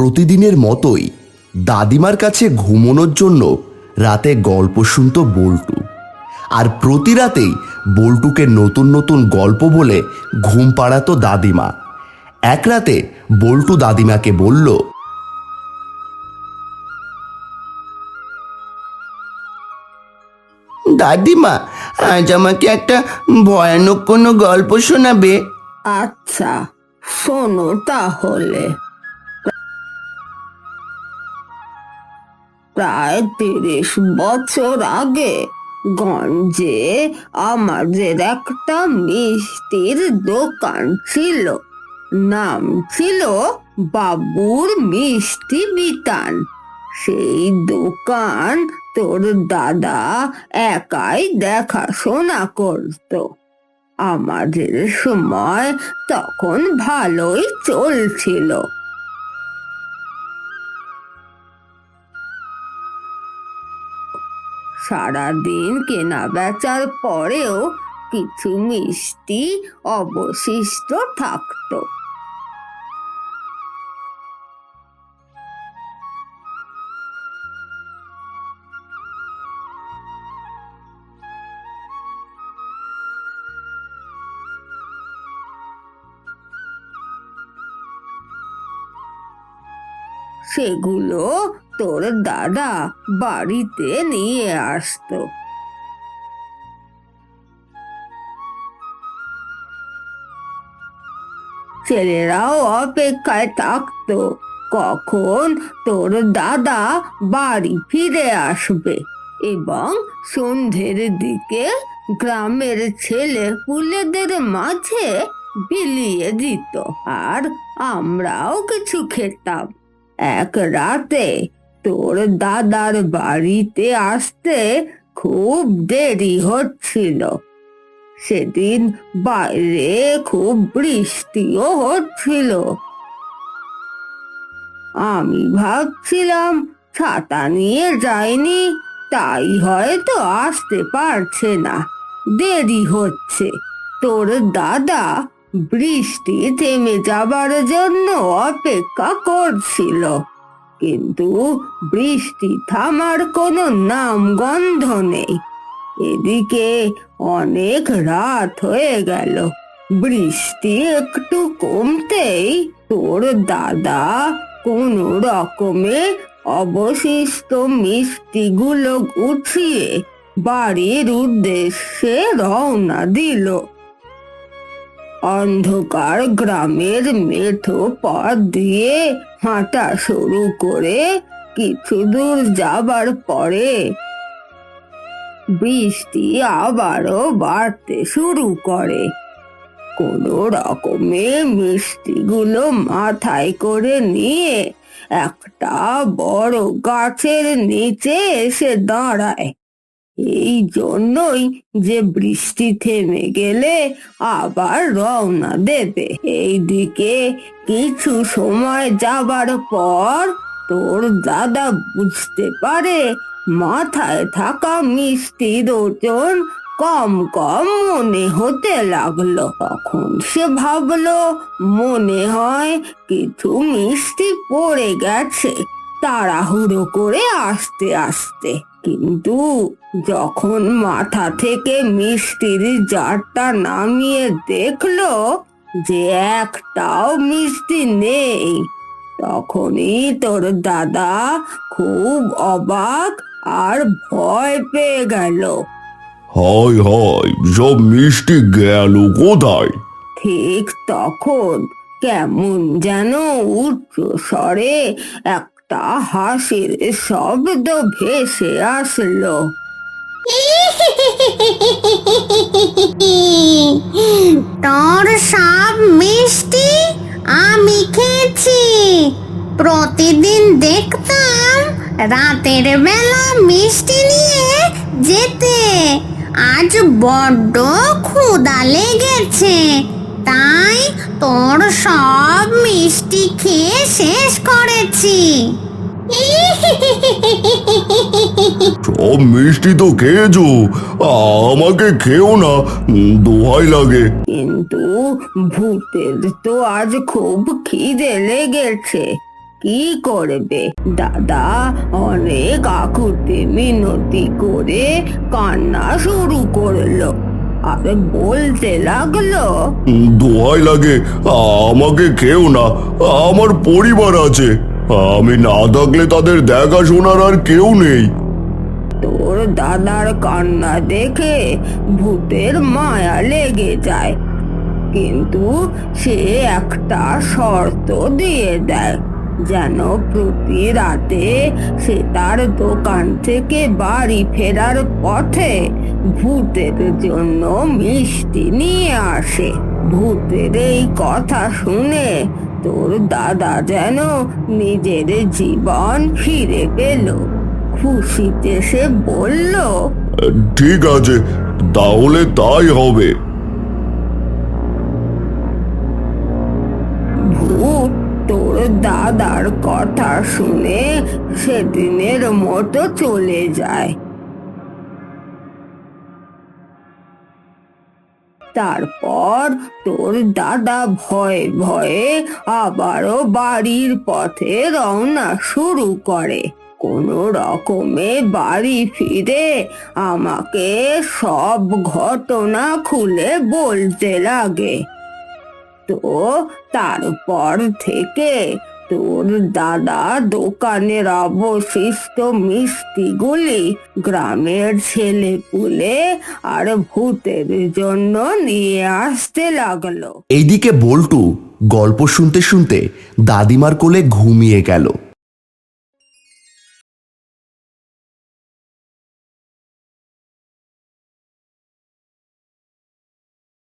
প্রতিদিনের মতোই দাদিমার কাছে ঘুমোনোর জন্য রাতে গল্প শুনত বল্টু। আর প্রতি রাতেই বল্টুকে নতুন নতুন গল্প বলে ঘুম পাড়াতো দাদিমা। এক রাতে বল্টু দাদিমাকে বলল, দাদিমা, আজ আমাকে একটা ভয়ানক কোনো গল্প শোনাবে? আচ্ছা শোনো তাহলে। প্রায় তিরিশ বছর আগে গঞ্জে আমাদের একটা মিষ্টির দোকান ছিল। নাম ছিল বাবুর মিষ্টি বিতান সেই দোকান তোর দাদা একাই দেখাশোনা করতো। আমাদের সময় তখন ভালোই চলছিল। সারাদিন কেনা বেচার পরেও কিছু মিষ্টি অবশিষ্ট থাকতো। সেগুলো তোর দাদা বাড়িতে নিয়ে আসতো। ছেলেরাও অপেক্ষায় থাকতো, কখন তোর দাদা বাড়ি ফিরে আসবে এবং সন্ধ্যের দিকে গ্রামের ছেলে পুলেদের মাঝে বিলিয়ে দিত, আর আমরাও কিছু খেতাম। এক রাতে তোর দাদার বাড়িতে আসতে খুব দেরি হচ্ছিল। সেদিন বাইরে খুব বৃষ্টিও হচ্ছিল। আমি ভাবছিলাম, ছাতা নিয়ে যায়নি তাই হয়তো আসতে পারছে না। দেরি হচ্ছে। তোর দাদা বৃষ্টি থেমে যাবার জন্য অপেক্ষা করছিল। কিন্তু বৃষ্টি থামার কোনো নাম গন্ধ নেই। এদিকে অনেক রাত হয়ে গেল। বৃষ্টি একটু কমতেই তোর দাদা কোনো রকমে অবশিষ্ট মিষ্টিগুলো গুছিয়ে বাড়ির উদ্দেশ্যে রওনা দিল। অন্ধকার গ্রামের মেঠো পথ দিয়ে হাঁটা শুরু করে কিছু দূর যাবার পরে বৃষ্টি আবারও বাড়তে শুরু করে। কোনো রকমে মিষ্টিগুলো মাথায় করে নিয়ে একটা বড় গাছের নিচে এসে দাঁড়ায়। এই জন্যই যে বৃষ্টি থেমে গেলে আবার রওনা দেবে। এইদিকে কিছু সময় যাবার পর তোর দাদা বুঝতে পারে মাথায় থাকা মিষ্টির ওজন কম কম মনে হতে লাগল। তখন সে ভাবলো, মনে হয় কিছু মিষ্টি পড়ে গেছে। তাড়াহুড়ো করে আস্তে আস্তে। কিন্তু যখন মাথা থেকে মিষ্টির জারটা নামিয়ে দেখল যে একটাও মিষ্টি নেই তখনই তোর দাদা খুব অবাক আর ভয় পেয়ে গেল। হয় হয় সব মিষ্টি গেল কোথায়? ঠিক তখন কেমন যেন উচ্চ স্বরে একটা হাসির শব্দ ভেসে আসলো। তোর সব মিষ্টি আমি খেয়েছি। প্রতিদিন দেখতাম রাতের বেলা মিষ্টি নিয়ে যেতে। আজ বড্ড ক্ষুদা লেগেছে। তাই তোর সব মিষ্টি খেয়ে শেষ করেছি। সব মিষ্টি তো খেয়েছো আমাকে খেও না দোহাই লাগে। কিন্তু ভূতের তো আজ খুব খিদে লেগেছে। কি করবে? দাদা অনেক আকুতি মিনতি করে কান্না শুরু করল। আর বলতে লাগল? দোহাই লাগে আমাকে কেউ না আমার পরিবার আছে। আমি না থাকলে তাদের দেখাশোনার আর কেউ নেই। তোর দাদার কান্না দেখে ভূতের মায়া লেগে যায়। কিন্তু সে একটা শর্ত দিয়ে দেয়। যেন প্রতি রাতে সে তার দোকান থেকে বাড়ি ফেরার পথে ভূতের জন্য মিষ্টি নিয়ে আসে। ভূতের এই কথা শুনে তোর দাদা যেন নিজের জীবন ফিরে পেল। খুশিতে সে বলল, ঠিক আছে, তাহলে তাই হবে। দাদার কথা শুনে সেদিনের মতো চলে যায়। তারপর তোর দাদা ভয়ে ভয়ে আবারও বাড়ির পথে রওনা শুরু করে। কোনো রকমে বাড়ি ফিরে আমাকে সব ঘটনা খুলে বলতে লাগে। তো তারপর থেকে তোর দাদা দোকানের অবশিষ্ট মিষ্টিগুলি গ্রামের ছেলে পুলে আর ভূতের জন্য নিয়ে আসতে লাগল। এইদিকে বল্টু গল্প শুনতে শুনতে দাদিমার কোলে ঘুমিয়ে গেল।